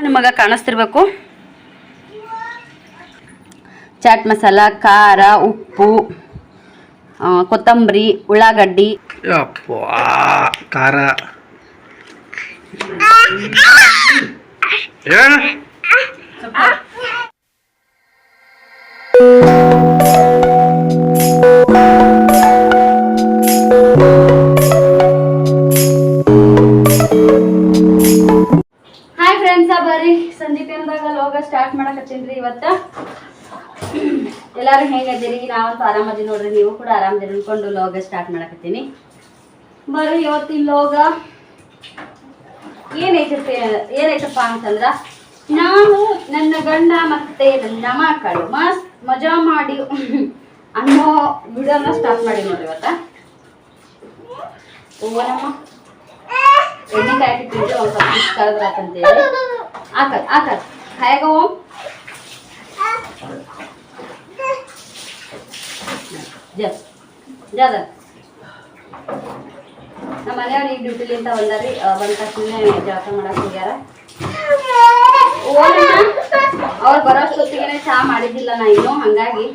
ನಿಮಗ ಕಾಣಿಸ್ತಿರ್ಬೇಕು ಚಾಟ್ ಮಸಾಲ ಖಾರ ಉಪ್ಪು ಆ, ಕೊತ್ತಂಬರಿ ಉಳ್ಳಾಗಡ್ಡಿ ಯಪ್ಪ ಖಾರ ಏನು ಮಾಡಕತ್ತೀನಿ ಇವತ್ತ? ಎಲ್ಲಾರು ಹೆಂಗದಿರಿ ನಾವಂತೂ ಆರಾಮದಿ ನೋಡ್ರಿ. ನೀವು ಕೂಡ ಆರಾಮದಿ ಅನ್ಕೊಂಡು ಲೋಗ ಸ್ಟಾರ್ಟ್ ಮಾಡಕತ್ತೀನಿ. ಬರ್ರಿ ಇವತ್ತಿನ ಲೋಗ ಏನೈತಪ್ಪ ಏನೈತಪ್ಪ ಅಂತಂದ್ರ, ನಾವು ನನ್ನ ಗಂಡ ಮತ್ತೆ ನನ್ನ ಮಕ್ಕಳು ಮಸ್ತ್ ಮಜಾ ಮಾಡಿ ಅನ್ನೋ ವಿಡಿಯೋನ ಸ್ಟಾರ್ಟ್ ಮಾಡಿ ನೋಡ್ರಿ ಇವತ್ತ. ಹೂವನಮ್ಮ ಎಣ್ಣೆ ಕಾಯ್ತಿಟ್ಟಿದ್ರೆ ಒಂದು ಸ್ವಲ್ಪ ಕಳೆದ್ರಾತಂತೇಳಿ ಆಕತ್ ಆಕತ್ ಓಂ ನಮ್ಮ ಮನೆಯವ್ರು ಈಗ ಡ್ಯೂಟಿಲಿಂತ ಬಂದಾರಿ ಬಂದ ತಕ್ಷಣ ಜಳಕ ಮಾಡಕ್ ಹೋಗ್ಯಾರ. ಅವ್ರು ಬರೋಷ್ಟೊತ್ತಿಗೆ ಚಹಾ ಮಾಡಿದ್ದಿಲ್ಲ ನಾ ಇನ್ನು, ಹಂಗಾಗಿ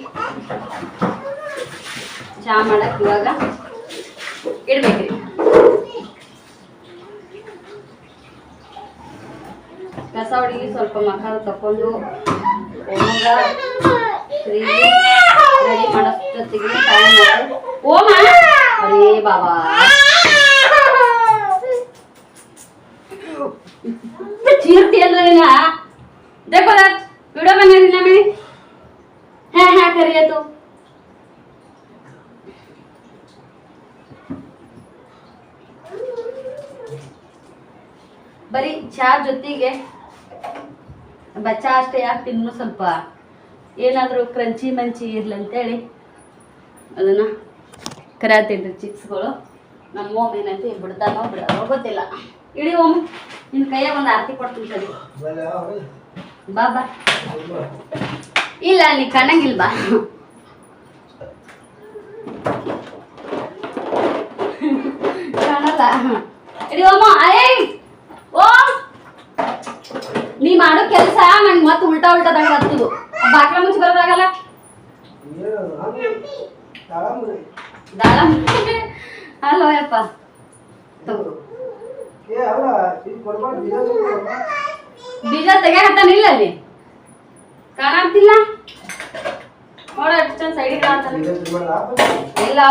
ಚಹಾ ಮಾಡಕ್ ಇವಾಗ ಇಡ್ಬೇಕ್ರಿ. ಕಸ ಹುಡುಗಿ ಸ್ವಲ್ಪ ಮಸಾಲ ತಕೊಂಡು ಓಮಗ ರೆಡಿ ಮಾಡೋಷ್ಟೊತ್ತಿಗೆ ಟೈಮ್ ಆಯ್ತು ಓಮ ಅರೇ ಬಾಬಾ ಚೀರ್ತಿ ಅಲ್ಲ ನೀನ देखो ना वीडियो बना रही ना मैं हाँ हाँ करिए तो ಬರೀ ಚಹಾ ಜೊತೆಗೆ ಬಚ್ಚ ಅಷ್ಟೇ ಯಾಕೆ ತಿನ್ನು ಸ್ವಲ್ಪ. ಏನಾದರೂ ಕ್ರಂಚಿ ಮಂಚಿ ಇರಲಿ ಅಂತೇಳಿ. ಅದನ್ನ ಕರಾತೀನಿ ಚಿಪ್ಸ್ಗಳು ನಮ್ಮ ಓಮ್ ಏನಂತ ಬಿಡ್ತಾನೋ ಬಿಡೋ ಗೊತ್ತಿಲ್ಲ. ಇಡಿ ಓಮ್ ನಿನ್ನ ಕೈಯಾಗ ಒಂದು ಆರತಿ ಕೊಡ್ತೀನಿ ಸರಿ ಬಾ ಬಾ. ಇಲ್ಲ ಅಲ್ಲಿ ಕಣ್ಣಂಗಿಲ್ಲ ಬಾ. ಕಾಣಲ್ಲ. ಇಡಿ ಓಮ ಅಯ್ಯ ಓಂ ನೀ ಮಾಡೋ ಕೆಲಸ, ನಂಗೆ ಮತ್ತೆ ಉಲ್ಟಾ ಉಲ್ಟಾದಾಗ ಹತ್ತದು ಬಾಕ್ಲ ಮುಚ್ಚಿ ಬರೋದಾಗಲ್ಲ? ದಾಳ. ಹಲೋ ಯಪ್ಪ. ತಗೋ. ಬೀಜ ತೆಗ್ಯಾಕತ್ತಾನಿಲ್ಲ ಅಲ್ಲಿ. ಕಾಣಾಗ್ತಿಲ್ಲ ನೋಡ ಎಷ್ಟು ಚಂದ ಸೈಡಿಗೆ ಕಾಣ್ತಾನೆ. ಇಲ್ಲ.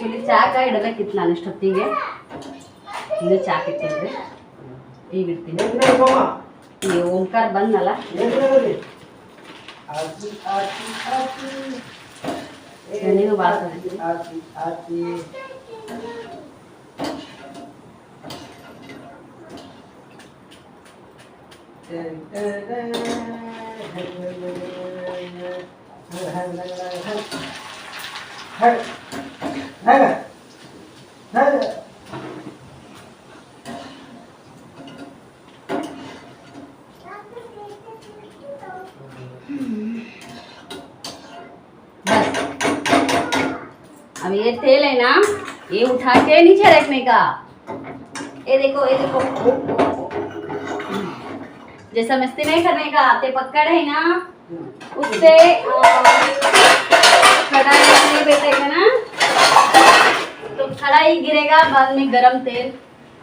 ಆ್ಯಕ್ಚುಲಿ ಚಾಕ ಇಡಬೇಕಿತ್ತು ನಾನು ಇಷ್ಟೊತ್ತಿಗೆ. ಇನ್ನು ಚಾಕ್ ಇಟ್ಟಿದ್ರಿ ಈಗ ಇಡ್ತೀನಿ ಈ ಓಂಕಾರ ಬಂದಲ್ಲ है। ना है। अब ये तेल है ना, ये उठा के नीचे रखने का। ये देखो ये देखो। जैसा मस्ती नहीं करने का, आते पकड़ है ना, उससे कढ़ाई में बैठेगा ना। कढ़ाई गिरेगा बाद में गरम तेल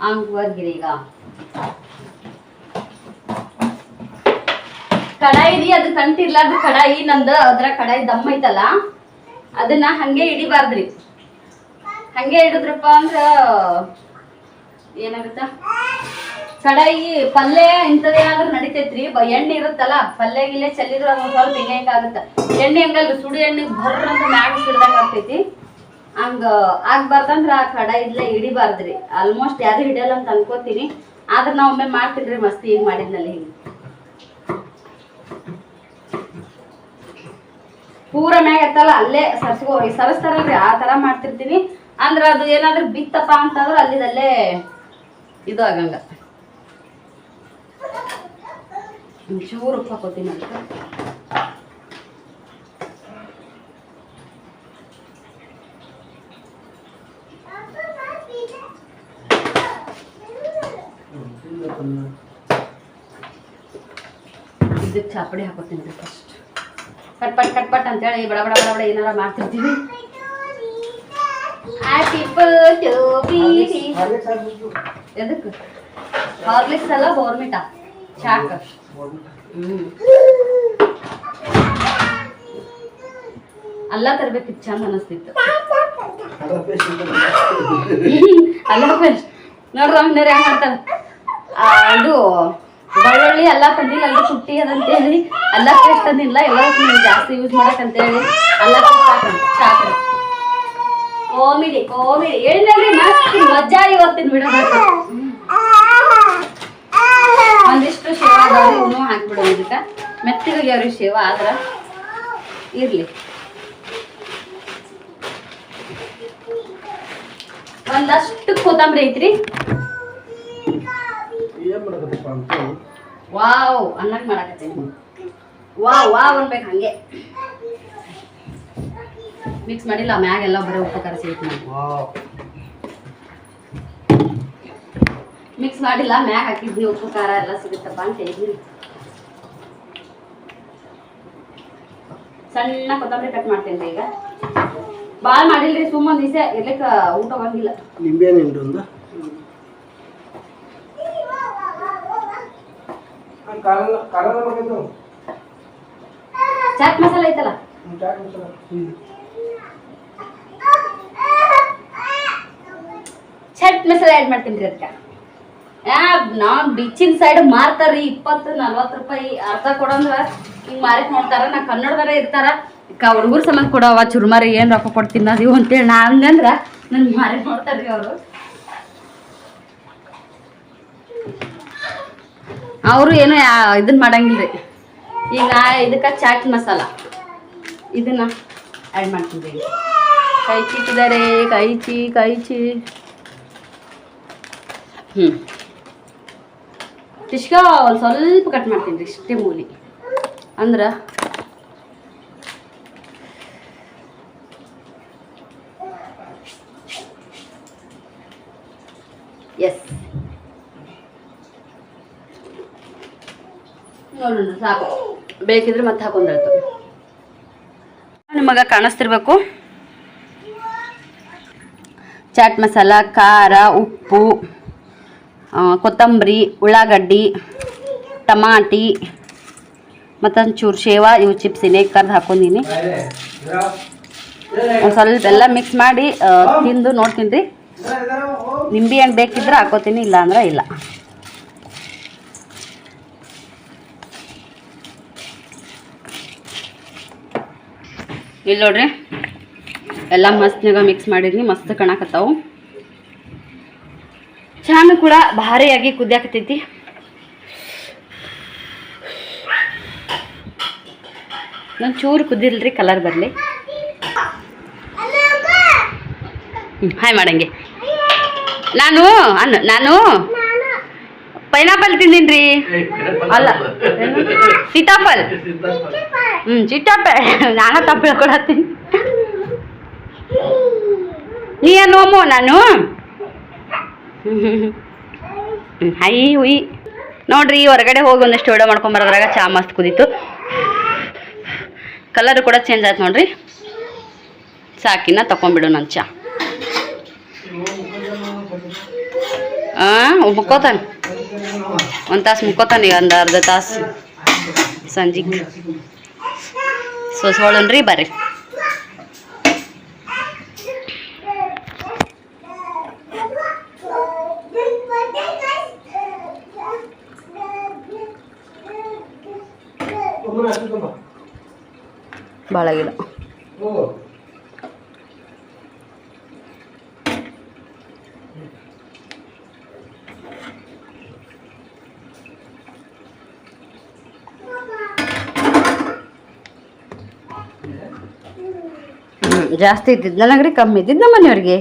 आम पर गिरेगा ಕಡಾಯಿ ರೀ ಅದು ಕಂಟಿರ್ಲಾರ್ದು ಕಡಾಯಿ ನಂದು ಅದ್ರ ಕಡಾಯಿ ದಮ್ ಐತಲ್ಲ ಅದನ್ನ ಹಂಗೆ ಹಿಡಿಬಾರ್ದ್ರಿ ಹಂಗೆ ಹಿಡಿದ್ರಪ್ಪ ಅಂದ್ರ ಏನಾಗುತ್ತ ಕಡಾಯಿ ಪಲ್ಯ ಇಂಥದ್ದೇನಾದ್ರೂ ನಡಿತೈತ್ರಿ ಬ- ಎಣ್ಣೆ ಇರುತ್ತಲ್ಲ ಪಲ್ಯ ಗಿಲ್ಲೆ ಚೆಲ್ಲಿದ್ರೆ ಅದು ಸ್ವಲ್ಪ ಹಿಂಗೆ ಆಗುತ್ತೆ ಎಣ್ಣೆ ಹಂಗಲ್ರಿ ಸುಡು ಎಣ್ಣೆ ಬರ್ರ ಅಂತ ಮ್ಯಾಗ ಹಿಡ್ದಂಗ ಆಗ್ತೈತಿ ಹಂಗ ಆಗ್ಬಾರ್ದಂದ್ರ ಆ ಕಡ ಇದ್ಲೆ ಹಿಡಿಬಾರ್ದ್ರಿ. ಆಲ್ಮೋಸ್ಟ್ ಯಾರು ಹಿಡಿಯಲ್ಲ ಅಂತ ಅನ್ಕೋತೀನಿ. ಆದ್ರೆ ನಾ ಒಮ್ಮೆ ಮಾಡ್ತೀನಿ ಮಸ್ತಿ ಈಗ ಮಾಡಿದ್ನಲ್ಲಿ ಹಿಂಗೆ. ಪೂರ ಮ್ಯಾಗ ಎತ್ತಲ್ಲ ಅಲ್ಲೇ ಸರ್ಸ್ಕೋ ಸರಸ್ತಾರಲ್ರಿ, ಆ ತರ ಮಾಡ್ತಿರ್ತೀನಿ. ಅಂದ್ರ ಅದು ಏನಾದ್ರೂ ಬಿತ್ತಪ್ಪ ಅಂತಂದ್ರೆ ಅಲ್ಲಿದಲ್ಲೇ ಇದು ಆಗಂಗ. ಒಂಚೂರು ಕೊತ್ತೀನಿ ಹಾಕೋತೀನಿ ಅದಕ್ಕೆ ಇದಕ್ಕೆ ಚಾಪಡಿ ಹಾಕೋತೀನಿ ರೀ ಫಸ್ಟ್ ಕಟ್ ಪಟ್ ಕಟ್ ಪಟ್ ಅಂತೇಳಿ ಬಡ ಬಡ ಬಡ ಬಡ ಏನಾರ ಮಾಡ್ತಿರ್ತೀವಿ. ಎದಕ್ಕೆ? ಹಾರ್ಲಿಕ್ಸ್ ಅಲ್ಲ ಬೋರ್ಮಿಟಾ ಚಾಕ್ ಹ್ಮ್. ಅಲ್ಲ ತರ್ಬೇಕಿತ್ತು ಚಂದ ಅನಸ್ತಿತ್ತು. ಅಲ್ಲ ಪೇಸ್ಟ್ ನೋಡ್ರಿ ಹೆಂಗ್ ಮಾಡ್ತಾರೆ ಇದು ಬೆಳ್ಳುಳ್ಳಿ ಎಲ್ಲ ತಂದಿಲ್ಲ ಎಲ್ಲ ಅಂತ ಅದಂತೇಳಿ ಅಲ್ಲ ಪೇಸ್ಟ್ ಅಂದಿಲ್ಲ ಎಲ್ಲ ಜಾಸ್ತಿ ಯೂಸ್ ಮಾಡಕ್ಕಂತೇಳಿ ಅಲ್ಲ ಹಾಕೊಂಡು ಸಾಕು ಕಾಮಿಡಿ ಕಾಮಿಡಿ ಹೇಳಿದ್ರಿ ಮಸ್ತ್ ಮಜಾ ಇವತ್ತಿನ ಬಿಡೋದು ಒಂದಿಷ್ಟು ಶೇವ ಅದಾವ ಹಾಕ್ಬಿಡೋದು ಇದಕ್ಕೆ. ಮೆತ್ತಗಾಗ್ಯಾವ್ರಿ ಶೇವ ಆದ್ರ ಇರ್ಲಿ. ಒಂದಷ್ಟು ಕೊತ್ತಂಬರಿ ಐತ್ರಿ. ಅಂತ ವಾವ್ ಅನ್ನಕ್ ಮಾಡಕತ್ತೀನಿ. ವಾವ್ ವಾವ್ ಅನ್ಬೇಕು ಹಂಗೆ. ಮಿಕ್ಸ್ ಮಾಡಿಲ್ಲ ಮ್ಯಾಗೆಲ್ಲ ಬರೀ ಉಪ್ಪು ಕರೆಸಿ ವಾವ್. ಮಿಕ್ಸ್ ಮಾಡಿಲ್ಲ ಮ್ಯಾಗ್ ಹಾಕಿದ್ನಿ ಉಪ್ಪು ಖಾರ ಎಲ್ಲ ಸಿಗುತ್ತಪ್ಪ ಅಂತ ಹೇಳಿದ್ನಿ. ಸಣ್ಣ ಕೊತ್ತಂಬರಿ ಕಟ್ ಮಾಡ್ತೇನೆ ಈಗ. ಭಾಳ ಮಾಡಿಲ್ರಿ ಸುಮ್ಮನೆ ದಿವಸ ಇರ್ಲಿಕ್ಕೆ ಊಟ ಬಂದಿಲ್ಲ. ನಿಂಬೆಹಣ್ಣು ಹಿಂಡು ಒಂದು ಚಾಟ್ ಮಸಾಲ ಐತಲ್ಲ? ಚಟ್ ಮಸಾಲ. ಆ್ಯಡ್ ಮಾಡ್ತೀನಿ ರೀ ಅದಕ್ಕೆ. ನಾವು ಬೀಚಿನ ಸೈಡ್ ಮಾರ್ತಾರ್ರಿ ಇಪ್ಪತ್ತು ನಲ್ವತ್ತು ರೂಪಾಯಿ ಅರ್ಧ ಕೊಡಂದ್ರ ಹಿಂಗೆ ಮಾರಿ ನೋಡ್ತಾರ. ನಾ ಕನ್ನಡದಾರ ಇರ್ತಾರ. ಈಗ ಹುಡುಗರು ಸಂಬಂಧ ಕೊಡವ ಚುರುಮಾರಿ ಏನು ರೊಕ್ಕ ಕೊಡ್ತೀನಿ ಅದು ಅಂತೇಳಿ ನಾ ಅಂದ್ರೆ ನನ್ಗೆ ಮಾರಿ ನೋಡ್ತಾರ್ರಿ ಅವರು. ಅವರು ಏನೋ ಇದನ್ನ ಮಾಡಂಗಿಲ್ರಿ. ಈಗ ಇದಕ್ಕೆ ಚಾಟ್ ಮಸಾಲ. ಇದನ್ನ ಆ್ಯಡ್ ಮಾಡ್ತೀನಿ ರೀ ಕೈ ಚಿಕ್ಕಿದ್ದಾರೆ ಕೈ ಚಿ. ಹ್ಞೂ ಟಿಶ್ಕ ಸ್ವಲ್ಪ ಕಟ್ ಮಾಡ್ತೀನಿ ರೀ, ಇಷ್ಟೇ ಮೂಲಿ. ಅಂದ್ರೆ ಎಸ್ ಬೇಕಿದ್ರೆ ಮತ್ತೆ ಹಾಕೊಂಡ್ರಾಯ್ತು ನಿಮಗೆ ಕಾಣಿಸ್ತಿರ್ಬೇಕು. ಚಾಟ್ ಮಸಾಲ, ಖಾರ, ಉಪ್ಪು ಕೊತ್ತಂಬರಿ, ಉಳ್ಳಾಗಡ್ಡಿ, ಟಮಾಟಿ, ಮತ್ತೊಂಚೂರು ಶೇವ, ಇವು ಚಿಪ್ಸ್ ಇನೇಕ್ ಕರ್ದು ಹಾಕೊಂಡಿನಿ. ಒಂದು ಸ್ವಲ್ಪ ಎಲ್ಲ ಮಿಕ್ಸ್ ಮಾಡಿ ತಿಂದು ನೋಡ್ತೀನಿ ರೀ. ನಿಂಬೆ ಹಣ್ಣು ಬೇಕಿದ್ರೆ ಹಾಕೋತೀನಿ ಇಲ್ಲ ಅಂದ್ರೆ ಇಲ್ಲ. ಇಲ್ಲಿ ನೋಡ್ರಿ. ಎಲ್ಲ ಮಸ್ತ್ನಾಗ ಮಿಕ್ಸ್ ಮಾಡಿದ್ನಿ ಮಸ್ತ್ ಕಣಕತ್ತಾವು. ಚಾನು ಕೂಡ ಭಾರಿಯಾಗಿ ಕುದಿಯಾಕತೈತಿ ನಾನು ಚೂರು ಕುದಿಲ್ರಿ ಕಲರ್ ಬರಲಿ. ಹಾಯ್ ಮಾಡಂಗೆ. ನಾನು, ಅನ್ನ, ನಾನು. ಪೈನಾಪಲ್ ತಿಂದೀನಿ ರೀ ಅಲ್ಲ ಏನು? ಸೀತಾಫಲ್ ಹ್ಞೂ ಸೀತಾಫಲ್ ನಾನು ತಪ್ಪು ಹೇಳ್ಕೊಳತ್ತೀನಿ ನೀ ಏನು ಅಮ್ಮು ನಾನು ಹ್ಮ್ ಹೈ ಹುಯ್ ನೋಡ್ರಿ ಹೊರಗಡೆ ಹೋಗಿ ಒಂದಷ್ಟು ವಿಡಿಯೋ ಮಾಡ್ಕೊಂಬರೋದ್ರಾಗ ಚಾ ಮಸ್ತ್ ಕುದೀತು ಕಲರ್ ಕೂಡ ಚೇಂಜ್ ಆಯ್ತು ನೋಡ್ರಿ ಸಾಕಿನ ತಗೊಂಡ್ಬಿಡು ನನ್ನ ಚಾ ಹಾಂ ಮುಕ್ಕೋತಾನೆ ಒಂದು ತಾಸು ಮುಕ್ಕೋತಾನೆ ಒಂದು ಅರ್ಧ ತಾಸು ಸಂಜೆಗೆ ಸೋಸ್ಕೊಳ್ಳೋಣ್ರಿ ಬರ್ರಿ ಭಾಳ ಗಿಡ ಜಾಸ್ತಿ ಇದ್ದಿದ್ದು. ನನಗ್ರಿ ಕಮ್ಮಿ ಇದ್ದಿದ್ದು ನಮ್ಮ ಮನೆಯವ್ರಿಗೆ.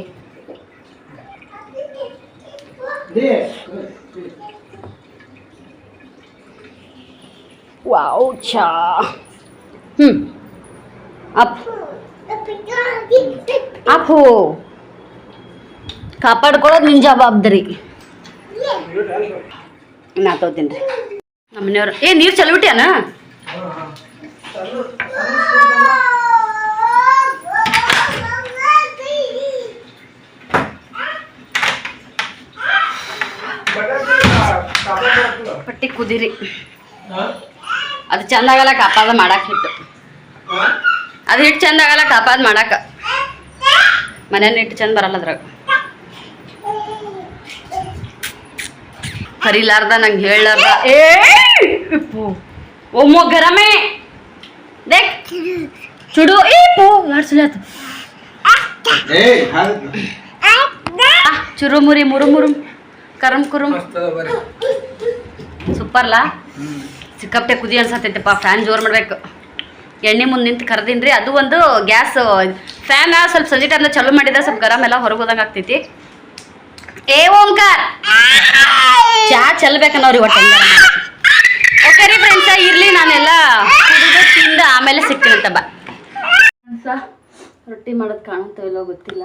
ವಾವ್ ಚಾ ಹ್ಞೂ ಅಪ್. ಅಪ್ಪು ಕಾಪಾಡ್ಕೊಳ್ಳೋದು ನಿನ್ನ ಜವಾಬ್ದಾರಿ. ನಾ ತಗೋತೀನಿ ರೀ. ನಮ್ಮ ಮನೆಯವ್ರು ಏ, ನೀರು ಚಲ್ಬಿಟ್ಯಾನ? ಪಟ್ಟಿ ಕುದಿರಿ. ಅದು ಚಂದ ಆಗಲ್ಲ ಕಾಪಾದ ಮಾಡಕ್ಕೆ ಹಿಟ್ಟು. ಅದು ಹಿಟ್ಟು ಚಂದ ಆಗಲ್ಲ ಕಾಪಾದ ಮಾಡಕ್ಕೆ ಮನೇನ ಹಿಟ್ಟು ಚಂದ ಬರಲ್ಲ ಅದ್ರಾಗ. ಕರಿಲಾರ್ದ ನಂಗೆ ಹೇಳಾರ್ದ ಏ! ಒಮ್ಮೊ ಗರಮೆ. ದೇಕ್. ಚುಡು. ಏ ಚುರುಮುರಿ ಯಾರು ಸುಲಿಯಾತು ಏಯ್ ಹಾಗೆ ಚುರು ಮುರಿ ಮುರು ಮುರು ಕರಂ ಕುರುಂ ಸೂಪರ್ಲಾ? ಸಿಕ್ಕಾಪಟ್ಟೆ ಕುದಿ ಪಾ ಫ್ಯಾನ್ ಜೋರು ಮಾಡ್ಬೇಕು. ಎಣ್ಣೆ ಮುಂದೆ ನಿಂತು ಕರೆದಿನ್ರಿ, ಅದು ಒಂದು ಗ್ಯಾಸ್ ಫ್ಯಾನ್ ಸ್ವಲ್ಪ ಸಂಜೆ ಟೈಮ್ನ ಚಾಲೂ ಮಾಡಿದ್ರೆ ಸ್ವಲ್ಪ ಗರಂ ಎಲ್ಲ ಹೊರಗೆ ಹೋದಂಗೆ ಆಗ್ತೈತಿ. ಏ, ಓಂಕಾರ! ಚಾ ಚೆಲ್ಬೇಕನ್ನೋರಿ ಒಟ್ಟು ಓಕೆ ರೀ ಫ್ರೆಂಡ್ಸ ಇರ್ಲಿ, ನಾನೆಲ್ಲ ಕುಡಿದು ತಿಂದು ಆಮೇಲೆ ಸಿಗ್ತೀನಂತ ಬಾ. ರೊಟ್ಟಿ ಮಾಡೋದು ಕಾಣುತ್ತೋ ಇಲ್ಲೋ ಗೊತ್ತಿಲ್ಲ.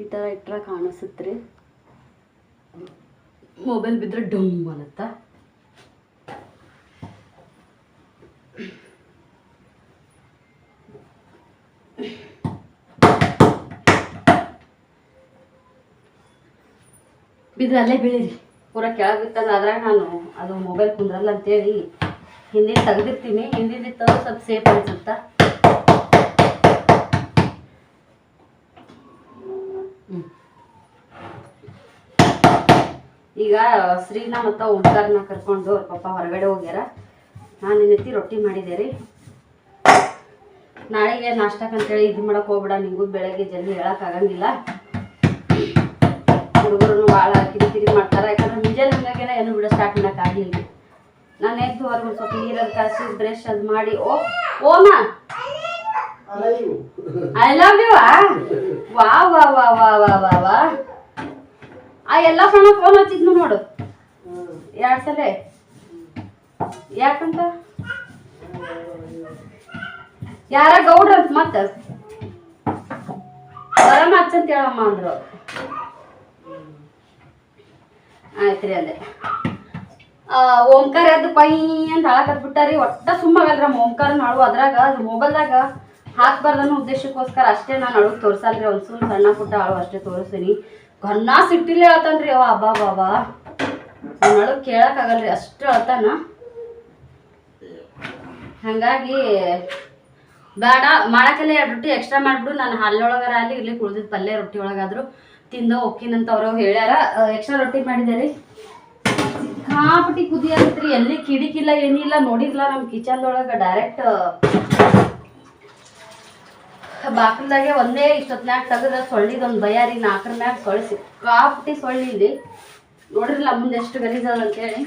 ಈ ಥರ ಇಟ್ಟರೆ ಕಾಣಿಸುತ್ತೆ ಮೊಬೈಲ್ ಬಿದ್ದರೆ ಡಮ್ ಅನ್ನತ್ತ? ಬಿದ್ರೆ ಅಲ್ಲೇ ಬೀಳಿರಿ. ಪೂರ ಕೆಳಗೆ ಬಿತ್ತಂದ್ರೆ ಅದ್ರಾಗ ನಾನು ಅದು ಮೊಬೈಲ್ ಕುಂದ್ರಲ್ಲ ಅಂತೇಳಿ ಹಿಂದಿನ ತೆಗ್ದಿರ್ತೀನಿ. ಹಿಂದಿನ ಇತ್ತಂದ್ರೆ ಸ್ವಲ್ಪ ಸೇಫ್ ಅನ್ಸುತ್ತಾ? ಈಗ ಶ್ರೀನ ಮತ್ತು ಓಂಕಾರನ ಕರ್ಕೊಂಡು ಅವ್ರ ಪಪ್ಪ ಹೊರಗಡೆ ಹೋಗ್ಯಾರ. ನಾನು ಇನ್ನೈತಿ ರೊಟ್ಟಿ ಮಾಡಿದೆ ರೀ. ನಾಳೆಗೆ ನಾಷ್ಟಕ್ಕೆ ಅಂತೇಳಿ ಇದು ಮಾಡಕ್ಕೆ ಹೋಗ್ಬೇಡ ನಿಮಗೂ ಬೆಳಗ್ಗೆ ಜಲ್ದಿ ಹೇಳೋಕ್ಕಾಗಂಗಿಲ್ಲ ಹುಡುಗರು ಭಾಳ ಕಿರಿಕಿರಿ ಮಾಡ್ತಾರೆ ಯಾಕಂದ್ರೆ ಮುಂಜಾನೆ ಹಂಗಾಗೇನೆ ಏನು ಬಿಡೋ ಸ್ಟಾರ್ಟ್ ಮಾಡೋಕ್ಕಾಗಿಲ್ಲ ನಾನು ಎದ್ದು ಒಂದು ಸ್ವಲ್ಪ ನೀರಲ್ಲಿ ಕಾಸಿ ಬ್ರಷ್ ಅದು ಮಾಡಿ ಓ ಓಮ! ಐ ಲವ್ ಯು ವಾ ವಾ ವಾ ವಾ ವಾ ವಾ ವಾ. ಆ ಎಲ್ಲ ಸಣ್ಣ ಫೋನ್ ಹಚ್ಚಿದ್ನು ನೋಡು. ಎರಡು ಸಲ. ಯಾಕಂತ? ಯಾರ ಗೌಡ್ರ ಅಂತ ಮತ್ತ? ಬರಮ್ಮ ಹಚ್ಚಂತ ಹೇಳಮ್ಮ ಅಂದ್ರು. ಆಯ್ತ್ರಿ ಅಲ್ಲೇ. ಓಂಕಾರ ಎದ್ದು ಪೈ ಅಂತ ಹಾಕತ್ಬಿಟ್ಟಾರಿ ಒಟ್ಟ ಸುಮ್ಮಗಲ್ರಮ್ಮ ಓಂಕಾರ ನಾಳು ಅದ್ರಾಗ, ಅದು ಮೊಬೈಲ್ದಾಗ ಹಾಕ್ಬಾರ್ದನ್ನೋ ಉದ್ದೇಶಕ್ಕೋಸ್ಕರ ಅಷ್ಟೇ ನಾನು ಅಳು ತೋರ್ಸಲ್ರಿ, ಒಂದು ಸುಮ್ ಸಣ್ಣ ಪುಟ್ಟ ಅಳು ಅಷ್ಟೇ ತೋರಿಸ್ತೀನಿ. ಗನ್ನ ಸಿಟ್ಟಿಲ್ಲೇ ಅಳ್ತಾನ್ರಿ ಅವ ಅಬ್ಬಾ ಬಾಬಾ ನನ್ನ ಅಳು ಕೇಳಕ್ಕಾಗಲ್ರಿ ಅಷ್ಟು ಅಳ್ತಾನ ಹಾಗಾಗಿ ಬೇಡ, ಮಾಡಕ್ಕೆಲ್ಲ ಎರಡು ರೊಟ್ಟಿ ಎಕ್ಸ್ಟ್ರಾ ಮಾಡಿಬಿಟ್ಟು ನಾನು ಹಲ್ಲೊಳಗಾರ ಅಲ್ಲಿ ಇಲ್ಲಿ ಕುಳ್ದಿದ್ದು ಪಲ್ಯ ರೊಟ್ಟಿ ಒಳಗಾದ್ರು ತಿಂದು ಒಕ್ಕಿನಂತ ಅವರು ಹೇಳ್ಯಾರ. ಎಕ್ಸ್ಟ್ರಾ ರೊಟ್ಟಿ ಮಾಡಿದೆ ರೀ? ಸಿಕ್ಕಾಪಟ್ಟಿ ಕುದಿ ಆಗತ್ರಿ ಎಲ್ಲಿ ಕಿಡಿಕಿಲ್ಲ ಏನಿಲ್ಲ ನೋಡಿರ್ಲ ನಮ್ಮ ಕಿಚನ್ದೊಳಗೆ ಡೈರೆಕ್ಟ್ ಬಾಕಲ್ದಾಗೆ ಒಂದೇ ಇಷ್ಟೊತ್ನ್ಯಾಗ ತೆಗೆದ ಸೊಳ್ಳಿದೊಂದು ಬಯಾರಿ ನಾಲ್ಕರ ಮ್ಯಾಗ ಸೊಳ್ಳಿ ಸಿಕ್ಕಾಪಟ್ಟಿ ಸೊಳ್ಳಿ ಇಲ್ಲಿ ನೋಡಿರಲ್ಲ ಮುಂದೆ ಎಷ್ಟು ಗಲೀಜದ ಅಂತೇಳಿ.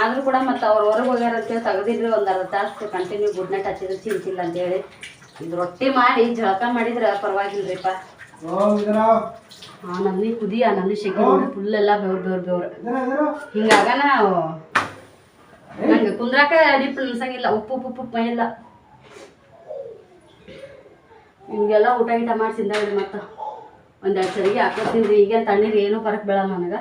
ಆದರೂ ಕೂಡ ಮತ್ತೆ ಅವ್ರು ಹೊರಗೆ ಹೋಗ್ಯಾರ ಅಂತೇಳಿ ತೆಗೆದಿದ್ರು ಒಂದು ಅರ್ಧ ತಾಸು ಕಂಟಿನ್ಯೂ ಗುಡ್ ನೈಟ್ ಹಚ್ಚಿದ್ರು ಚಿಂತಿಲ್ಲ ಅಂತೇಳಿ. ಇದು ರೊಟ್ಟಿ ಮಾಡಿ ಜಳಕ ಮಾಡಿದ್ರೆ ಪರವಾಗಿಲ್ರಿಪ್ಪ. ಆ ನಂದಿ ಕುದಿ ಆ ನಂದಿ ಶೆಕೆ ಫುಲ್ ಎಲ್ಲ ಬೆವ್ರು ಬೆವ್ರು ಬೆವ್ರು. ಹಿಂಗಾಗ ನಾವು ನಂಗೆ ಕುಂದ್ರಾಕ ಡಿಪ್ ಅನ್ಸಂಗಿಲ್ಲ ಉಪ್ಪು ಉಪ್ಪು ಉಪ್ಪು ಮೈ ಎಲ್ಲ ನಿಮಗೆಲ್ಲ ಊಟ ಗೀಟ ಮಾಡಿ ತಿಂದಾಳಿ ಮತ್ತು. ಒಂದೆರಡು ಸರಿಗೆ ಹಾಕೋತೀನಿ ಈಗೇನು ತಣ್ಣೀರು ಏನೂ ಫರಕ್ ಬೀಳಲ್ಲ ನನಗೆ.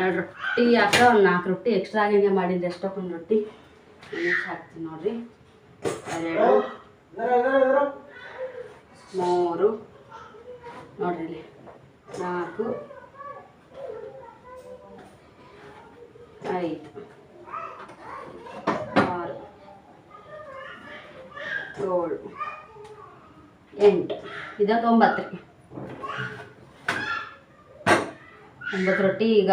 ಎರಡು ರೊಟ್ಟಿ ಹಾಕ, ಒಂದು ನಾಲ್ಕು ರೊಟ್ಟಿ ಎಕ್ಸ್ಟ್ರಾ ಆಗಂಗೆ ಮಾಡಿದ್ದೆ. ಎಷ್ಟೊಂದು ರೊಟ್ಟಿ? ಹಾಕ್ತೀನಿ ನೋಡ್ರಿ. ಎರಡು, ಮೂರು, ನೋಡ್ರಿ ನಾಲ್ಕು, ಐದು ಆರು ಏಳು, ಎಂಟು ಇದೊಂದು ಒಂಬತ್ತು ಒಂಬತ್ತು ರೊಟ್ಟಿ, ಈಗ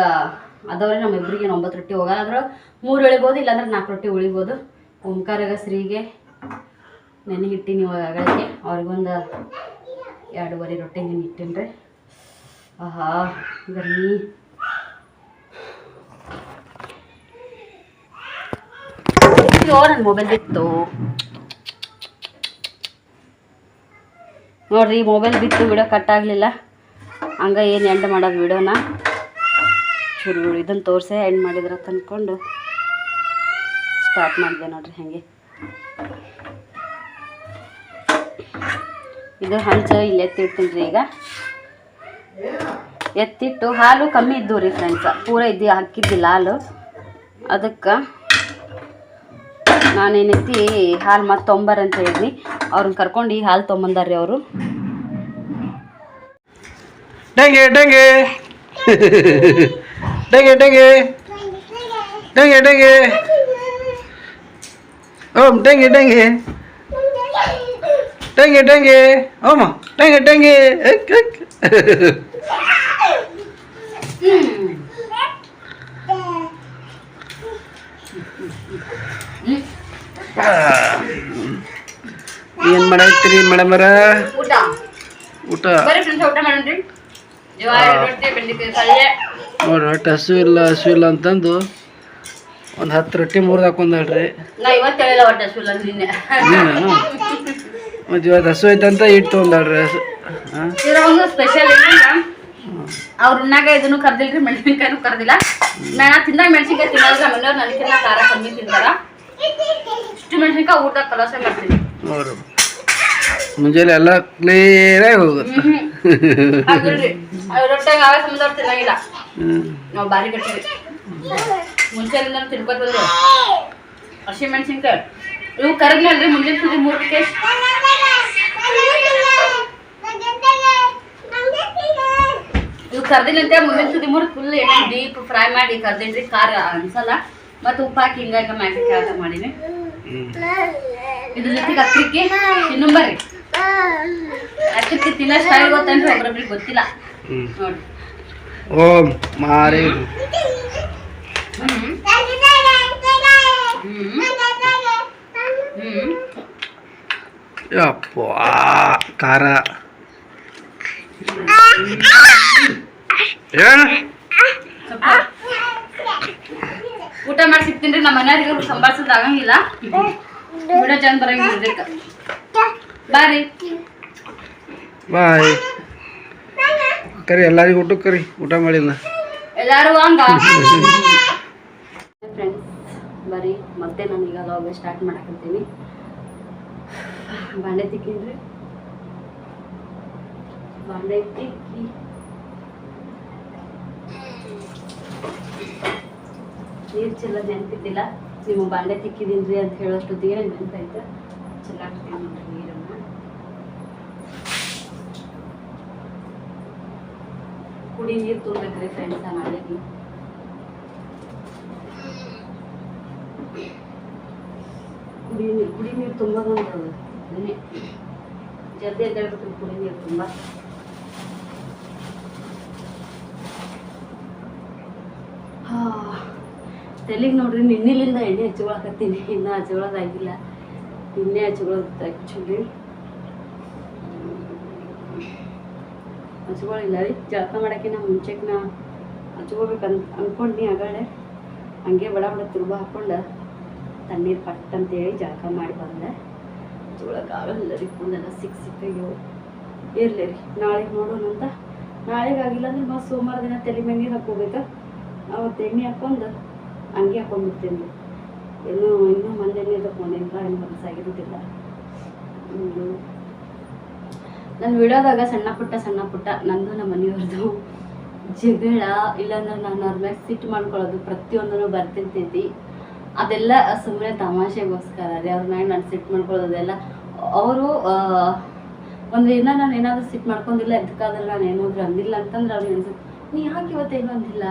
ಅದವ್ರೆ ನಮ್ಮಿಬ್ಬರಿಗೆ ಒಂಬತ್ತು ರೊಟ್ಟಿ ಹೋಗಲ್ಲ. ಅದ್ರ ಮೂರು ಉಳಿಬೋದು ಇಲ್ಲಾಂದ್ರೆ ನಾಲ್ಕು ರೊಟ್ಟಿ ಉಳಿಬೋದು. ಓಂಕಾರಗ ಶ್ರೀಗೆ ನೆನೆ ಹಿಟ್ಟಿನಿ ಅಗಳಿಗೆ ಅವ್ರಿಗೊಂದು ಎರಡೂವರೆ ರೊಟ್ಟಿ ನೆನೆ ಇಟ್ಟೀನಿ ರೀ. ಆಹಾ, ಗರ್ಮಿ. ನನ್ನ ಮೊಬೈಲ್ ಬಿತ್ತು. ನೋಡ್ರಿ ಮೊಬೈಲ್ ಬಿತ್ತು ವಿಡಿಯೋ ಕಟ್ ಆಗಲಿಲ್ಲ. ಹಂಗೆ ಏನು ಎಂಡ್ ಮಾಡೋದು ವಿಡಿಯೋನ ಚೂರು ಇದನ್ನು ತೋರಿಸೆ ಎಂಡ್ ಮಾಡಿದ್ರೆ ತಂದ್ಕೊಂಡು ಸ್ಟಾರ್ಟ್ ಮಾಡಿದೆ ನೋಡ್ರಿ ಹಾಗೆ. ಇದು ಹಂಚ ಇಲ್ಲಿ ಎತ್ತಿಡ್ತೀನಿ ರೀ ಈಗ. ಎತ್ತಿಟ್ಟು ಹಾಲು ಕಮ್ಮಿ ಇದ್ದು ರೀ ಫ್ರೆಂಡ್ಸ ಪೂರ ಇದ್ದು ಹಾಕಿದ್ದಿಲ್ಲ ಹಾಲು. ಅದಕ್ಕೆ ನಾನೇನೈತಿ ಹಾಲು ಮತ್ತೆ ತೊಂಬರ್ ಅಂತ ಹೇಳಿದ್ನಿ ಅವ್ರನ್ನ ಕರ್ಕೊಂಡು ಈ ಹಾಲು ತೊಗೊಂಬಂದಾರ್ರಿ ಅವರು dengue dengue dengue dengue dengue dengue ಓಂ dengue dengue dengue dengue ಓಮ dengue dengue ಏನು ಮಾಡತ್ತೀರಿ ಮೇಡಮರ ಊಟ. ನೋಡ್ರಿ ಒಟ್ಟು ಹಸು ಇಲ್ಲ ಹಸು ಇಲ್ಲ ಅಂತಂದು ಒಂದು ಹತ್ತು ರೊಟ್ಟಿ ಮೂರ್ದು ಹಾಕೊಂಡ್ರಿ ಇವತ್ತು ಮತ್ತು ಹಸು ಐತಂತ ಇಟ್ಟು ತಗೊಂಡ್ರಿ ಹಸು. ಸ್ಪೆಷಲ್ ಅವ್ರ ಉಣ್ಣಾಗ ಇದನ್ನು ಕರ್ದಿಲ್ರಿ ಮೆಣಸಿನ್ಕಾಯಿನೂ ಕರ್ದಿಲ್ಲ. ನಾ ತಿಂದಾಗ ಮೆಣಸಿನ್ಕಾಯಿ ತಿನ್ನೋದ್ರ ಮನೆಯವ್ರು ನನಗಿನ್ನ ಖಾರ ಕಮ್ಮಿ ತಿಂತಾರ. ಇಷ್ಟು ಮೆಣಸಿನ್ಕಾಯಿ ಊಟ ಕಲಸ ಮಾಡ್ತೀನಿ ನೋಡು ಮುಂಜಾನೆ ಎಲ್ಲ ಕ್ಲಿಯರಾಗಿ ಹೋಗುತ್ತೆ ಹಾಗಿಲ್ರಿ ಅದು ರೊಟ್ಟಾಗ ಅವೇ ಸಂಬಂಧ ತಿನ್ನಂಗಿಲ್ಲ ಹ್ಞೂ ನಾವು ಬಾರಿ ಕಟ್ಟಿವಿ ಮುಂಚೆಯಿಂದ ತಿನ್ಕೋತ ಬಂದ್ರೆ ಹಸಿ ಮೆಣಸಿನ್ಕಾಯಿ ಇವು ಕರಗ್ನಲ್ರಿ ಮುಂದಿನ ತುದಿ ಮೂರಕ್ಕೆ ಇವು ಕರ್ದಿನಂತೆ ಮುಂದಿನ ತುದಿ ಮೂರು ಫುಲ್ ಎಣ್ಣೆ ಡೀಪ್ ಫ್ರೈ ಮಾಡಿ ಕರ್ದಿನ್ರಿ ಖಾರ ಅನ್ಸಲ್ಲ ಮತ್ತೆ ಉಪ್ಪು ಹಾಕಿ ಹಿಂಗಾಗಿ ಮ್ಯಾಗಿ ಕೆಲಸ ಮಾಡೀನಿ ಇದ್ರ ಜೊತೆಗೆ ಅಕ್ಕಿಕ್ಕಿ ತಿನ್ನುಂಬರ್ರಿ ಅಕ್ಕಿಕ್ಕಿ ತಿನ್ನೋ ಸ್ಟೈಲ್ ಗೊತ್ತೇನ್ರಿ ಒಬ್ರೊಬ್ರಿಗೆ ಗೊತ್ತಿಲ್ಲ ಹ್ಞೂ ನೋಡಿ ಓಂ ಮಾರಿ ಹ್ಮ್ ಹ್ಮ್ ಹ್ಮ್ ಯಪ್ಪ ಖಾರ ಏನು ಊಟ ಮಾಡಿ ಸಿಗ್ತೀನಿ ನಮ್ಮ ಮನೆಯವ್ರಿಗೆ ಸಂಭಾಳಿಸೋದ್ ಆಗಂಗಿಲ್ಲ. ಬಿಡ ಚಂದ ಬರಂಗಿಲ್ಲ ಇದಕ್ಕೆ. ಬಾರಿ ಬಾಯ್. ಕರಿ ಎಲ್ಲರಿಗೂ ಊಟ ಕರಿ ಊಟ ಮಾಡಿದ್ನ. ಎಲ್ಲಾರು ಹಂಗ? ಫ್ರೆಂಡ್ಸ್ ಬರೀ ಮತ್ತೆ ನಾನು ಈಗ ಲಾಗ್ ಸ್ಟಾರ್ಟ್ ಮಾಡಕತ್ತೀನಿ. ಬಾಂಡೆ ತಿಕ್ಕಿನ್ರಿ. ಬಾಂಡೆ ತಿಕ್ಕಿ. ನೀರು ಚೆಲ್ಲೋದು ನೆನಪಿದ್ದಿಲ್ಲ ನೀವು ಬಾಂಡೆ ತಿಕ್ಕಿದೀನ್ರಿ ಅಂತ ಹೇಳೋಷ್ಟೊತ್ತಿಗೆ ನೆನಪಾಯ್ತು. ಚೆಲ್ಲಾಕ್ತೀನಿ ನೋಡ್ರಿ ನೀರನ್ನು. ಕುಡಿ ನೀರು ತುಂಬೇಕ್ರಿ ಫ್ರೆಂಡ್ಸ ನಾಳೆಗೆ ಕುಡಿ ನೀರು ಕುಡಿ ನೀರು ತುಂಬೋದೊಂದು ಅದನ್ನೇ ಜಲ್ದಿ ಅಂತ ಹೇಳ್ಬಿಟ್ರಿ ಕುಡಿ ನೀರು ತುಂಬ. ತಲೆಗೆ ನೋಡ್ರಿ ನಿನ್ನಿಲಿಂದ ಎಣ್ಣೆ ಹಚ್ಕೊಳಕತ್ತೀನಿ. ಇನ್ನೂ ಹಚ್ಕೊಳ್ಳೋದಾಗಿಲ್ಲ ಎಣ್ಣೆ ಹಚ್ಕೊಳ್ಳೋದು ಆ್ಯಕ್ಚುಲಿ ಹಚ್ಕೊಳ್ಳಿಲ್ಲ ರೀ. ಜಳಕ ಮಾಡೋಕ್ಕಿಂತ ಮುಂಚೆಗೆ ನಾ ಹಚ್ಕೋಬೇಕಂತ ಅಂದ್ಕೊಂಡು ಆಗಳೆ. ಹಂಗೆ ಬಡ ಬಡ ತುರುಬ ಹಾಕ್ಕೊಂಡು ತಣ್ಣೀರು ಪಟ್ ಅಂತೇಳಿ ಜಳಕ ಮಾಡಿ ಬಂದೆ. ಹಚ್ಕೊಳಕ್ಕಾಗಲ್ಲ ರೀ. ಫುಲ್ಲೆಲ್ಲ ಸಿಕ್ಕ ಸಿಕ್ಕಾಗ್ಯವು ಇರಲಿ ರೀ. ನಾಳೆಗೆ ನೋಡೋಣ ಅಂತ. ನಾಳೆಗೆ ಆಗಿಲ್ಲ ಅಂದ್ರೆ ಮತ್ತೆ ಸೋಮವಾರ ದಿನ ತಲೆ ಮೇಲೆ ನೀರು ಅವತ್ತು ಎಣ್ಣೆ ಹಾಕ್ಕೊಂಡು ಹಂಗೆ ಹಾಕೊಂಡ್ಬಿಡ್ತೀನಿ. ಇನ್ನೂ ಇನ್ನೂ ಮಂದೆ ನೀರು ತಗೊಂಡಿಲ್ಲ ಏನು ಮನಸ್ಸಾಗಿರೋದಿಲ್ಲ ನಾನು ವಿಡಿಯೋದಾಗ ಸಣ್ಣ ಪುಟ್ಟ ಸಣ್ಣ ಪುಟ್ಟ, ನಂದು ನಮ್ಮ ಮನೆಯವ್ರದ್ದು ಜಗಳ, ಇಲ್ಲಾಂದ್ರೆ ನಾನು ಅವ್ರ ಮ್ಯಾಗ ಸಿಟ್ಟು ಮಾಡ್ಕೊಳ್ಳೋದು, ಪ್ರತಿಯೊಂದನ್ನು ಬರ್ತಿರ್ತೈತಿ ಅದೆಲ್ಲ ಸುಮ್ಮನೆ ತಮಾಷೆಗೋಸ್ಕರ ರೀ ಅವ್ರ ಮ್ಯಾಗ ನಾನು ಸಿಟ್ಟು ಮಾಡ್ಕೊಳ್ಳೋದೆಲ್ಲ ಅವರು ಒಂದು ಏನೋ ನಾನು ಏನಾದರೂ ಸಿಟ್ಟು ಮಾಡ್ಕೊಂಡಿಲ್ಲ ಎದಕ್ಕಾದ್ರೆ ನಾನು ಏನಾದರೂ ಅಂದಿಲ್ಲ ಅಂತಂದ್ರೆ ಅವ್ರಿಗೆ ಅನ್ಸುತ್ತೆ ನೀ ಯಾಕೆ ಇವತ್ತೇನು ಅಂದಿಲ್ಲ?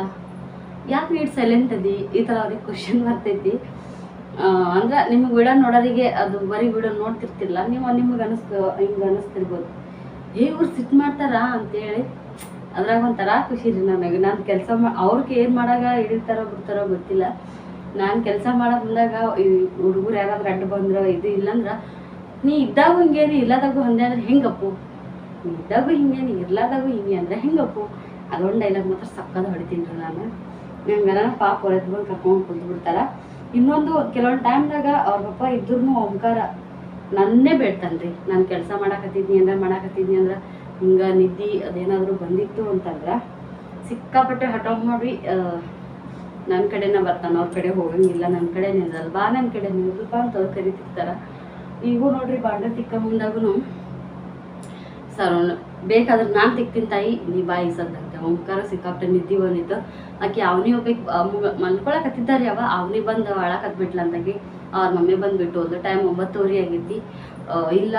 ಯಾಕೆ ನೀನು ಸೈಲೆಂಟ್ ಅದಿ? ಈ ಥರ ಅವ್ರಿಗೆ ಕ್ವಶನ್ ಬರ್ತೈತಿ. ಅಂದ್ರೆ ನಿಮ್ಗೆ ವಿಡಿಯೋ ನೋಡೋರಿಗೆ ಅದು ಬರೀ ವಿಡಿಯೋ ನೋಡ್ತಿರ್ತಿಲ್ಲ, ನೀವು ನಿಮ್ಗೆ ಅನಿಸ್ತು, ಹಿಂಗೆ ಅನಿಸ್ತಿರ್ಬೋದು. ಏ, ಇವ್ರು ಸಿಟ್ಟು ಮಾಡ್ತಾರಾ ಅಂತೇಳಿ, ಅದ್ರಾಗ ಒಂಥರ ಖುಷಿ ರೀ ನನಗೆ. ನಾನು ಕೆಲಸ ಮಾ, ಅವ್ರಿಗೆ ಏನು ಮಾಡಾಗ ಹಿಡಿತಾರೋ ಬಿಡ್ತಾರೋ ಗೊತ್ತಿಲ್ಲ. ನಾನು ಕೆಲಸ ಮಾಡೋ ಬಂದಾಗ ಈ ಹುಡುಗರು ಯಾರಾದ್ರೂ ಅಡ್ಡ ಬಂದ್ರೆ ಇದು ಇಲ್ಲಂದ್ರೆ, ನೀ ಇದ್ದಾಗ ಹಿಂಗೇನು ಇಲ್ಲದಾಗೂ ಹಂಗೆ ಅಂದ್ರೆ ಹೆಂಗಪ್ಪು? ನೀ ಇದ್ದಾಗೂ ಹಿಂಗೇನು ಇರ್ಲಾದಾಗೂ ಹಿಂಗೆ ಅಂದ್ರೆ ಹೆಂಗಪ್ಪು? ಅದೊಂದು ಡೈಲಾಗ್ ಮಾತ್ರ ಸಕ್ಕದ ಹೊಡಿತೀನಿ ರೀ ನಾನು. ಹಂಗಾರ ಪಾಪ ಅವ್ರ ಬಂದು ಕರ್ಕೊಂಡು ಕುಂತು ಬಿಡ್ತಾರ. ಇನ್ನೊಂದು ಕೆಲವೊಂದು ಟೈಮ್ದಾಗ ಅವ್ರ ಪಪ್ಪ ಇದ್ರೂ ಓಂಕಾರ. ನನ್ನೇ ಬೇಡ್ತಾನೆ ರೀ ನಾನು ಕೆಲಸ ಮಾಡಾಕತ್ತಿದ್ನಿ ಅಂದ್ರೆ ಮಾಡಾಕತ್ತಿದ್ನಿ ಅಂದ್ರೆ ಹಿಂಗೆ ನಿದ್ದಿ ಅದೇನಾದರೂ ಬಂದಿತ್ತು ಅಂತಂದ್ರೆ ಸಿಕ್ಕಾಪಟ್ಟೆ ಹಠ ಮಾಡಿ ನನ್ನ ಕಡೆನೇ ಬರ್ತಾನೆ, ಅವ್ರ ಕಡೆ ಹೋಗಂಗಿಲ್ಲ ನನ್ನ ಕಡೆ ನಿಂದಲ್, ಬಾ ನನ್ನ ಕಡೆ ನಿಂದಲ್ಪ ಅಂತ ಅವ್ರು ಕರಿತಿರ್ತಾರ. ಈಗೂ ನೋಡ್ರಿ ಬಾಂಡೆ ತಿಕ್ಕ ಮುಂದಾಗೂ ಸರ್ ಬೇಕಾದ್ರೆ ನಾನು ತಿಕ್ತೀನಿ ತಾಯಿ, ನೀ ಬಾಯಿ ಓಂಕಾರ ಸಿಕ್ಕಾಪಟ್ಟೆ ನಿದ್ದಿ ಬಂದಿತ್ತು. ಆಕೆ ಅವನಿ ಹೋಗ್ಬೇಕು ಮಲ್ಕೊಳಕತ್ತಿದ್ದಾರೆ ಅವ. ಅವನಿ ಬಂದು ಅಳಕತ್ಬಿಟ್ಲ ಅಂದಾಗಿ. ಅವ್ರ ಮಮ್ಮಿ ಬಂದ್ಬಿಟ್ಟು ಒಂದು ಟೈಮ್ ಒಂಬತ್ತುವರೆ ಆಗೈತಿ ಇಲ್ಲ,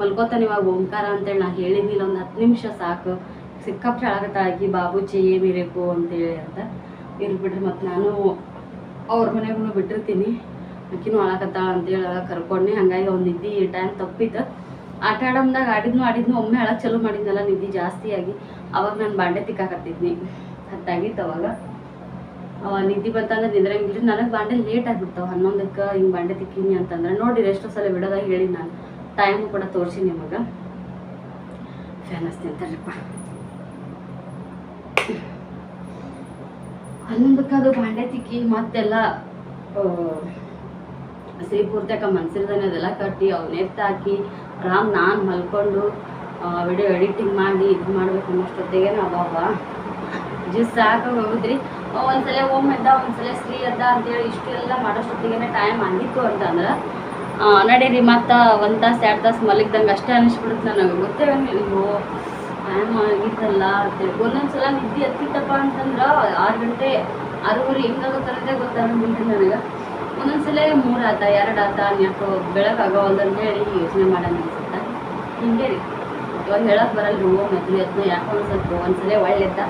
ಮಲ್ಕೋತಾನೆ ಇವಾಗ ಓಂಕಾರ ಅಂತೇಳಿ ನಾ ಹೇಳಿದ್ನಿಲ್ಲ, ಒಂದು ಹತ್ತು ನಿಮಿಷ ಸಾಕು. ಸಿಕ್ಕಾಪಟ್ಟೆ ಅಳಕತ್ತ ಆಕಿ ಬಾಬುಜಿ ಇರಬೇಕು? ಅಂತೇಳಿ ಅಂತ ಇರ್ಬಿಟ್ರಿ. ಮತ್ತು ನಾನು ಅವ್ರ ಮನೆಗೂ ಬಿಟ್ಟಿರ್ತೀನಿ. ಆಕಿನೂ ಅಳಕತ್ತಾಳ ಅಂತೇಳಿ ಕರ್ಕೊಂಡೆ ಹಂಗಾಗಿ ಅವ್ನು ನಿದ್ದೆ ಟೈಮ್ ತಪ್ಪಿತ್ತು. ಆಟ ಆಡಮ್ದಾಗ ಆಡಿದ್ನು ಆಡಿದ್ನು ಒಮ್ಮೆ ಅಳ ಚಲೋ ಮಾಡಿದ್ನಲ್ಲ ನಿದ್ದೆ ಜಾಸ್ತಿ ಆಗಿ. ಅವಾಗ ನಾನು ಬಾಂಡೆ ತಿಕ್ಕಾಕತ್ತಿದ್ನಿ. ಹತ್ತಾಗಿತ್ತು ಅವಾಗ. ಅವ ನಿದ್ದೆ ಬಂತಂದ್ರೆ ನಿದ್ರಂಗಿಲ್ಲ ನನಗೆ ಬಾಂಡೆ ಲೇಟ್ ಆಗ್ಬಿಡ್ತಾವ. ಹನ್ನೊಂದಕ್ಕೆ ಹಿಂಗೆ ಬಾಂಡೆ ತಿಕ್ಕಿನಿ ಅಂತಂದ್ರೆ. ನೋಡಿ ಎಷ್ಟೋ ಸಲ ಬಿಡೋದಾಗ ಹೇಳಿ ನಾನು. ಟೈಮು ಕೂಡ ತೋರಿಸಿ ನಿಮಗೆ. ಫ್ಯಾನ್ ಅಂತಾರಪ್ಪ. ಹನ್ನೊಂದಕ್ಕೆ ಅದು ಬಾಂಡೆ ತಿಕ್ಕಿ ಮತ್ತೆಲ್ಲ ಸಿಹಿ ಪೂರ್ತಕ ಮನ್ಸಿರ್ದಾನೆ ಅದೆಲ್ಲ ಕಟ್ಟಿ ಅವ್ನ ಹಾಕಿ ರಾಮ್, ನಾನು ಮಲ್ಕೊಂಡು ವಿಡಿಯೋ ಎಡಿಟಿಂಗ್ ಮಾಡಿ ಇದು ಮಾಡ್ಬೇಕು ಅನ್ನೋಷ್ಟೊತ್ತಿಗೆ ಅವಾಗ ಜ್ಯೂಸ್ ಸಾಕಾಗಿ ಹೋಗಿದ್ರಿ ಒಂದ್ಸಲ ಓಮ್ ಎದ್ದ ಒಂದ್ಸಲ ಸ್ತ್ರೀ ಎದ್ದ ಅಂತೇಳಿ ಎಲ್ಲ ಮಾಡೋಷ್ಟೊತ್ತಿಗೆ ಟೈಮ್ ಆಗಿತ್ತು ಅಂತಂದ್ರೆ ನಡೀರಿ, ಮತ್ತು ಒಂದು ತಾಸು, ಎರಡು ತಾಸು ಮಲಗಿದಂಗೆ ಅಷ್ಟೇ ಅನಿಸ್ಬಿಡುತ್ತೆ ನನಗೆ. ಗೊತ್ತೇ ಅಯ್ಯೋ ಟೈಮ್ ಆಗಿತ್ತಲ್ಲ ಅಂತೇಳಿ. ಒಂದೊಂದ್ಸಲ ನಿದ್ದೆ ಎತ್ತಿತ್ತಪ್ಪ ಅಂತಂದ್ರೆ ಆರು ಗಂಟೆ, ಆರೂವರೆ ಹಿಂಗಾಗುತ್ತನ್ನೋದೇ ಗೊತ್ತಾಗಂಗಿಲ್ಲ ನನಗೆ. ಒಂದೊಂದ್ಸಲ ಮೂರು ಆತ, ಎರಡು ಆತ ಯಾಕೋ ಬೆಳಕಾಗವಲ್ದ ಅಂತ ಹೇಳಿ ಯೋಚನೆ ಮಾಡೋಣ ಅನ್ಸುತ್ತೆ. ಹಿಂಗೆ ರೀ. ಇವಾಗ ಹೇಳಕ್ ಬರಲ್ಲ ಓ ಮೆದ್ಲು ಎದ್ದು ಯಾಕೋ ಸ್ವಲ್ಪ ಒಂದ್ಸಲ ಒಳ್ಳೆ ಎದ್ದ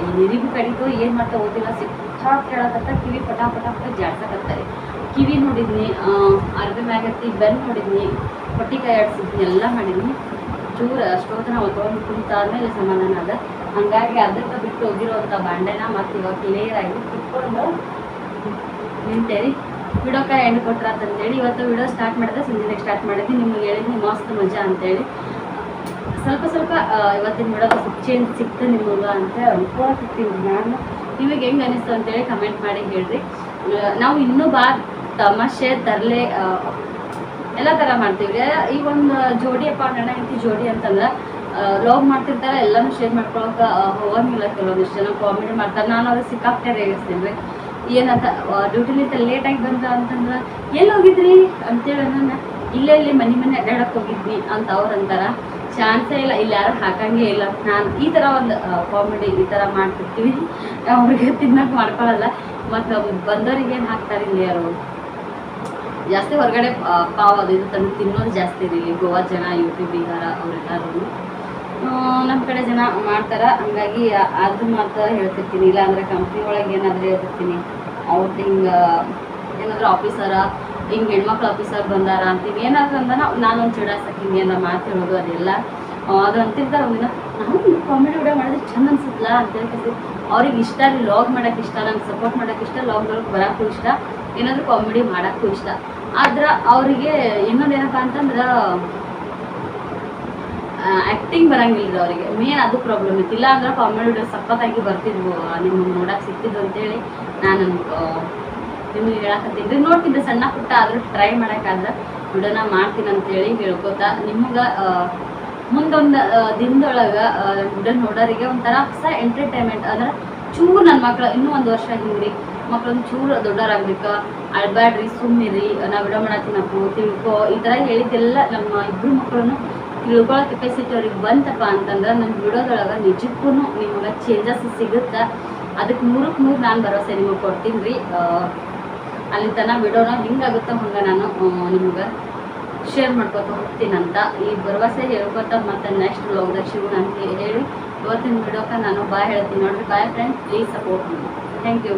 ಈ ಕಡಿತು, ಏನು ಮಾಡ್ತಾ ಓದಿಲ್ಲ ಸಿಕ್ಕಾಕ್ ಕೇಳಕತ್ತ, ಕಿವಿ ಪಟ ಪಟ ಪಟ ಜಾಡ್ಸಕತ್ತಾರೆ ಕಿವಿ ನೋಡಿದ್ನಿ ಅರ್ಧ ಮ್ಯಾಗತ್ತಿ ಬೆನ್ ನೋಡಿದ್ನಿ ಹೊಟ್ಟಿಕಾಯಿ ಆಡ್ಸಿದ್ನಿ, ಎಲ್ಲ ಮಾಡಿದ್ನಿ. ಚೂರು ಅಷ್ಟೊತ್ತನ ತೊಗೊಂಡು ಕುಂತಾದ್ಮೇಲೆ ಸಮಾಧಾನ ಅದ ಹಂಗಾಗಿ ಅದಕ್ಕೆ ಬಿಟ್ಟು ಹೋಗಿರೋಂಥ ಬಾಂಡೆನ ಮತ್ತು ಇವಾಗ ಕ್ಲಿಯರ್ ಆಗಿ ಕುತ್ಕೊಂಡು ನಿಂತೇರಿ ವಿಡೋಕ ಎಂಡ್ ಕೊಟ್ರ ಅಂತೇಳಿ ಇವತ್ತು ವಿಡಿಯೋ ಸ್ಟಾರ್ಟ್ ಮಾಡಿದೆ ಸಂಜೆಗೆ ಸ್ಟಾರ್ಟ್ ಮಾಡಿದ್ವಿ. ನಿಮ್ಗೆ ಹೇಳಿದ್ವಿ ಮಸ್ತ್ ಮಜಾ ಅಂತೇಳಿ. ಸ್ವಲ್ಪ ಸ್ವಲ್ಪ ಇವತ್ತಿನ ವಿಡಿಯೋದ ಸ್ವಲ್ಪ ಚೇಂಜ್ ಸಿಕ್ತು ನಿಮಗೆ ಅಂತ ಅನ್ಕೊಳಕತ್ತೀನಿ ನಾನು. ನಿಮಗೆ ಹೆಂಗೆ ಅನಿಸ್ತು ಅಂತೇಳಿ ಕಮೆಂಟ್ ಮಾಡಿ ಹೇಳ್ರಿ. ನಾವು ಇನ್ನೂ ಬಾ ತಮಾಷೆ, ತರಲೆ ಎಲ್ಲ ಥರ ಮಾಡ್ತೀವಿ. ಈಗ ಒಂದು ಜೋಡಿ ಅಪ್ಪ, ಅಣ್ಣ, ಹೆಂಡತಿ ಜೋಡಿ ಅಂತಂದ್ರೆ ಲವ್ ಮಾಡ್ತಿರ್ತಾರೆ, ಎಲ್ಲನೂ ಶೇರ್ ಮಾಡ್ಕೊಳಕ್ಕೆ ಹೋಗಂಗಿಲ್ಲ ಕೆಲವೊಂದಿಷ್ಟು ಜನ ಕಾಮಿಡಿ ಮಾಡ್ತಾರೆ. ನಾನು ಅವ್ರಿಗೆ ಸಿಕ್ಕಾಪಟ್ಟೆ ರೇಗಿಸ್ತೀನಿ ಏನಂತ ಡ್ಯೂಟಿಲಿಂದ ಲೇಟಾಗಿ ಬಂದ ಅಂತಂದ್ರೆ ಎಲ್ಲಿ ಹೋಗಿದ್ರಿ ಅಂತೇಳಿ ನನ್ನ ಇಲ್ಲೇ ಇಲ್ಲಿ ಮನೆ ಮನೆ ಅಡ್ಡಾಡಕ್ಕೆ ಹೋಗಿದ್ವಿ ಅಂತ ಅವ್ರು ಅಂತಾರ. ಚಾನ್ಸೇ ಇಲ್ಲ, ಇಲ್ಲಿ ಯಾರು ಹಾಕಂಗೇ ಇಲ್ಲ. ನಾನು ಈ ಥರ ಒಂದು ಕಾಮಿಡಿ ಈ ಥರ ಮಾಡ್ತಿರ್ತೀವಿ. ಅವ್ರಿಗೆ ತಿನ್ನಕ್ಕೆ ಮಾಡ್ಕೊಳಲ್ಲ. ಮತ್ತು ಬಂದವರಿಗೆ ಏನು ಹಾಕ್ತಾರೆ ಇಲ್ಲಿ ಅವರು ಜಾಸ್ತಿ ಹೊರಗಡೆ ಪಾವ್ ಅದು ಇದು ತಂದು ತಿನ್ನೋದು ಜಾಸ್ತಿ ಇದೆ ಇಲ್ಲಿ ಗೋವಾ ಜನ ಯುಪಿ ಬಿಹಾರ ಅವರೆಲ್ಲರೂ ನಮ್ಮ ಕಡೆ ಜನ ಮಾಡ್ತಾರೆ. ಹಂಗಾಗಿ ಅದು ಮಾತ್ರ ಹೇಳ್ತಿರ್ತೀನಿ. ಇಲ್ಲ ಅಂದ್ರೆ ಕಂಪ್ನಿ ಒಳಗೆ ಏನಾದರೂ ಹೇಳ್ತಿರ್ತೀನಿ. ಅವ್ರದ್ದು ಹಿಂಗೆ ಏನಾದರೂ ಆಫೀಸರ ಹಿಂಗೆ ಹೆಣ್ಮಕ್ಳು ಆಫೀಸರ್ ಬಂದಾರ ಅಂತೀವಿ. ಏನಾದ್ರು ಅಂದ ನಾನೊಂದು ಚಿಡಾಸಕ್ಕೆ ಹಿಂಗೆ ಮಾತು ಹೇಳೋದು ಅದೆಲ್ಲ. ಅದು ಅಂತಿರ್ತಾರೆ ಒಂದಿನ. ನಾನು ಕಾಮಿಡಿ ವಿಡಿಯೋ ಮಾಡಿದ್ರೆ ಚಂದ ಅನ್ಸುತ್ತಲ್ಲ ಅಂತ ಹೇಳ್ತಿರ್ತೀವಿ ಅವ್ರಿಗೆ ಇಷ್ಟ ರೀ ಲಾಗ್ ಮಾಡೋಕೆ ಇಷ್ಟ ನಂಗೆ ಸಪೋರ್ಟ್ ಮಾಡೋಕೆ ಇಷ್ಟ ಲಾಗ್ ಲಾಗ್ದೊಳಗೆ ಬರೋಕ್ಕೂ ಇಷ್ಟ, ಏನಾದರೂ ಕಾಮಿಡಿ ಮಾಡೋಕ್ಕೂ ಇಷ್ಟ. ಆದ್ರೆ ಅವರಿಗೆ ಇನ್ನೊಂದೇನಪ್ಪ ಅಂತಂದ್ರೆ ಆ್ಯಕ್ಟಿಂಗ್ ಬರಂಗಿಲ್ಲ ಅವರಿಗೆ. ಮೇನ್ ಅದು ಪ್ರಾಬ್ಲಮ್ ಇತ್ತು. ಇಲ್ಲ ಅಂದ್ರೆ ಕಾಮಿಡಿ ಸಖತ್ತಾಗಿ ಬರ್ತಿದ್ವು ನಿಮ್ಗೆ ನೋಡಕ್ ಸಿಕ್ತಿದ್ವು ಅಂತೇಳಿ ನಾನು ನಿಮಗೆ ಹೇಳಕತ್ತೀನಿ. ನೋಡ್ತಿದ್ದೆ ಸಣ್ಣ ಪುಟ್ಟ ಆದ್ರೂ ಟ್ರೈ ಮಾಡೋಕ್ಕಾದ್ರೆ ವಿಡಿಯೋನ ಮಾಡ್ತೀನಿ ಅಂತೇಳಿ ಹೇಳ್ಕೊತಾ, ನಿಮ್ಗೆ ಮುಂದೊಂದು ದಿನದೊಳಗೆ ವಿಡಿಯೋ ನೋಡೋರಿಗೆ ಒಂಥರ ಹೊಸ ಎಂಟರ್ಟೈನ್ಮೆಂಟ್ ಅಂದ್ರೆ ಚೂರು ನನ್ನ ಮಕ್ಳು, ಇನ್ನೂ ಒಂದು ವರ್ಷ ಹಿಂಗ್ರಿ ಮಕ್ಳೊಂದು ಚೂರು ದೊಡ್ಡವರಾಗ್ಬೇಕು ಅಳ್ಬ್ಯಾಡ್ರಿ ಸುಮ್ಮಿರಿ ನಾವು ವಿಡಿಯೋ ತಿನ್ನಪ್ಪು ತಿಳ್ಕೊ, ಈ ಥರ ಹೇಳಿದ್ದೆಲ್ಲ ನಮ್ಮ ಇಬ್ಬರು ಮಕ್ಕಳನ್ನು ತಿಳ್ಕೊಳ್ಳೋ ಕೆಪಾಸಿಟಿ ಅವ್ರಿಗೆ ಬಂತಪ್ಪ ಅಂತಂದ್ರೆ ನನ್ನ ವಿಡಿಯೋದೊಳಗೆ ನಿಜಕ್ಕೂ ನಿಮ್ಗೆ ಚೇಂಜಸ್ ಸಿಗುತ್ತೆ. ಅದಕ್ಕೆ ಮೂರಕ್ಕೆ ಮೂರು ನಾನು ಭರವಸೆ ನಿಮಗೆ ಕೊಡ್ತೀನಿ ರೀ. ಅಲ್ಲಿ ತನಕ ವಿಡಿಯೋನ ಹಿಂಗಾಗುತ್ತೋ ಹಂಗೆ ನಾನು ನಿಮ್ಗೆ ಶೇರ್ ಮಾಡ್ಕೊತ ಹೋಗ್ತೀನಂತ ಈ ಭರವಸೆ ಹೇಳ್ಕೊತ ಮತ್ತೆ ನೆಕ್ಸ್ಟ್ ವ್ಲಾಗ್ದಾಗ ಶಿವ ಅಂತ ಹೇಳಿ. ಇವತ್ತಿನ ವಿಡಿಯೋಕ್ಕೆ ನಾನು ಬಾಯ್ ಹೇಳ್ತೀನಿ ನೋಡ್ರಿ. ಬಾಯ್ ಫ್ರೆಂಡ್ಸ್ ಪ್ಲೀಸ್ ಸಪೋರ್ಟ್ ಮಾಡಿ ಥ್ಯಾಂಕ್ ಯು